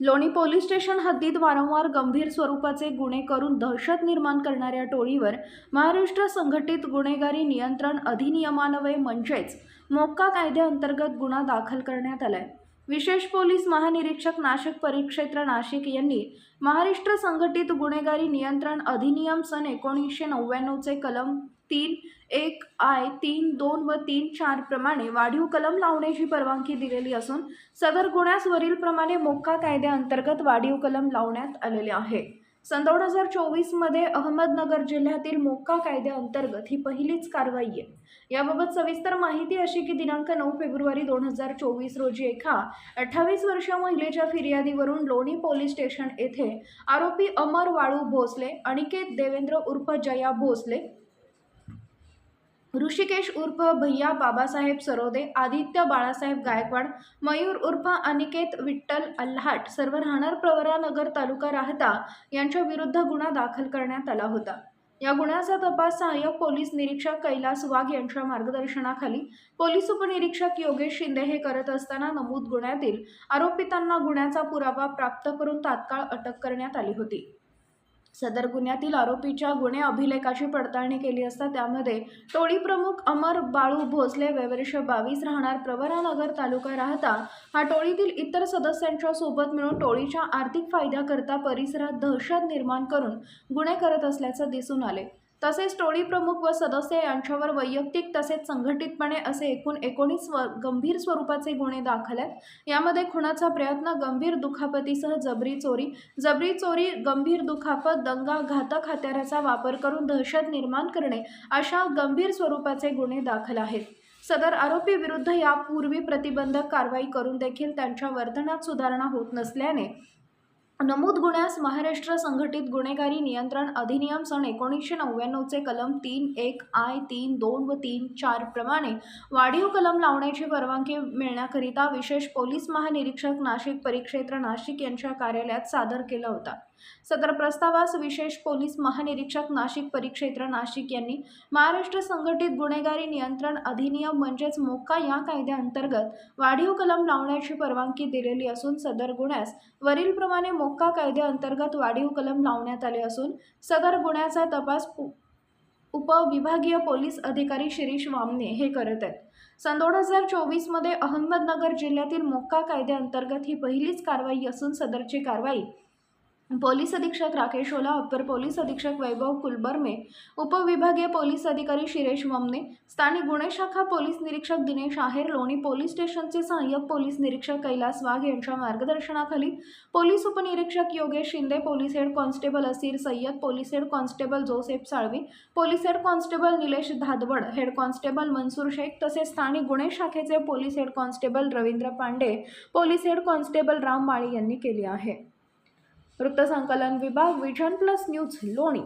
लोणी police station हद्दीत वारंवार गंभीर स्वरूपाचे गुन्हे करून दहशत निर्माण करणाऱ्या टोळीवर महाराष्ट्र संघटित गुन्हेगारी नियंत्रण अधिनियमान्वये म्हणजेच मोक्का कायद्याअंतर्गत गुन्हा दाखल करण्यात आलाय. विशेष पोलीस महानिरीक्षक नाशिक परिक्षेत्र नाशिक यांनी महाराष्ट्र संघटित गुन्हेगारी नियंत्रण अधिनियम सन एकोणीसशे नव्याण्णवचे कलम तीन एक आय तीन दोन व तीन चार प्रमाणे वाढीव कलम लावण्याची परवानगी दिलेली असून सदर गुन्ह्यास वरीलप्रमाणे मोक्का कायद्याअंतर्गत वाढीव कलम लावण्यात आलेले आहे. सन दोन हजार चोवीसमध्ये अहमदनगर जिल्ह्यातील मोक्का कायद्याअंतर्गत ही पहिलीच कारवाई आहे. याबाबत सविस्तर माहिती अशी की दिनांक नऊ फेब्रुवारी दोन हजार चोवीस रोजी एका अठ्ठावीस वर्षीय महिलेच्या फिर्यादीवरून लोणी पोलीस स्टेशन येथे आरोपी अमर वाळू भोसले अनिकेत देवेंद्र उर्फ जया भोसले ऋषिकेश उर्फ भैया बाबासाहेब सरोदे आदित्य बाळासाहेब गायकवाड मयूर उर्फ अनिकेत विठ्ठल अल्हाट सर्व राहणार प्रवरानगर तालुका राहता यांच्या विरुद्ध गुन्हा दाखल करण्यात आला होता. या गुन्ह्याचा तपास सहाय्यक पोलीस निरीक्षक कैलास वाघ यांच्या मार्गदर्शनाखाली पोलीस उपनिरीक्षक योगेश शिंदे हे करत असताना नमूद गुन्ह्यातील आरोपितांना गुन्ह्याचा पुरावा प्राप्त करून तात्काळ अटक करण्यात आली होती. सदर गुन्ह्यातील आरोपीच्या गुन्हे अभिलेखाची पडताळणी केली असता त्यामध्ये टोळी प्रमुख अमर बाळू भोसले वैवर्ष बावीस राहणार प्रवरानगर तालुका राहता हा टोळीतील इतर सदस्यांच्या सोबत मिळून टोळीच्या आर्थिक फायद्याकरता परिसरात दहशत निर्माण करून गुन्हे करत असल्याचं दिसून आले. तसेच टोळी प्रमुख व सदस्य यांच्यावर वैयक्तिक तसेच संघटितपणे असे एकूण एकोणीस स्व गंभीर स्वरूपाचे गुन्हे दाखल आहेत. यामध्ये खुनाचा प्रयत्न गंभीर दुखापतीसह जबरी चोरी जबरी चोरी गंभीर दुखापत दंगा घातक हत्याराचा वापर करून दहशत निर्माण करणे अशा गंभीर स्वरूपाचे गुन्हे दाखल आहेत. सदर आरोपी विरुद्ध यापूर्वी प्रतिबंधक कारवाई करून देखील त्यांच्या वर्तनात सुधारणा होत नसल्याने नमूद गुन्ह्यास महाराष्ट्र संघटित गुन्हेगारी नियंत्रण अधिनियम सन एकोणीसशे नव्याण्णवचे कलम तीन एक आय तीन दोन व तीन चार प्रमाणे वाढीव कलम लावण्याची परवानगी मिळण्याकरिता विशेष पोलीस महानिरीक्षक नाशिक परिक्षेत्र नाशिक यांच्या कार्यालयात सादर केला होता. सदर प्रस्तावास विशेष पोलीस महानिरीक्षक नाशिक परिक्षेत्र नाशिक यांनी महाराष्ट्र संघटित गुन्हेगारी नियंत्रण अधिनियम म्हणजेच मोक्का या कायद्याअंतर्गत वाढीव कलम लावण्याची परवानगी दिलेली असून सदर गुन्ह्यास वरीलप्रमाणे मोक्का कायद्याअंतर्गत वाढीव कलम लावण्यात आले असून सदर गुन्ह्याचा तपास उपविभागीय पोलीस अधिकारी शिरीष वामने हे करत आहेत. सन दोन हजार चोवीसमध्ये अहमदनगर जिल्ह्यातील मोक्का कायद्याअंतर्गत ही पहिलीच कारवाई असून सदरची कारवाई पोलीस अधीक्षक राकेश ओला अप्पर पोलीस अधीक्षक वैभव कुलबर्मे उपविभागीय पोलीस अधिकारी शिरेश वमने स्थानिक गुन्हे शाखा पोलीस निरीक्षक दिनेश आहेर लोणी पोलीस स्टेशनचे सहाय्यक पोलीस निरीक्षक कैलास वाघ यांच्या मार्गदर्शनाखाली पोलीस उपनिरीक्षक Yogesh Shinde police head constable Aseer Sayyad police head constable Joseph Salvi police head constable Nilesh Dhadwad head constable Mansoor Shaikh तसेच स्थानिक गुन्हे शाखेचे police head constable Ravindra Pande police head constable Ram Mali यांनी केली आहे. वृत्तसंकलन विभाग vision plus news लोणी.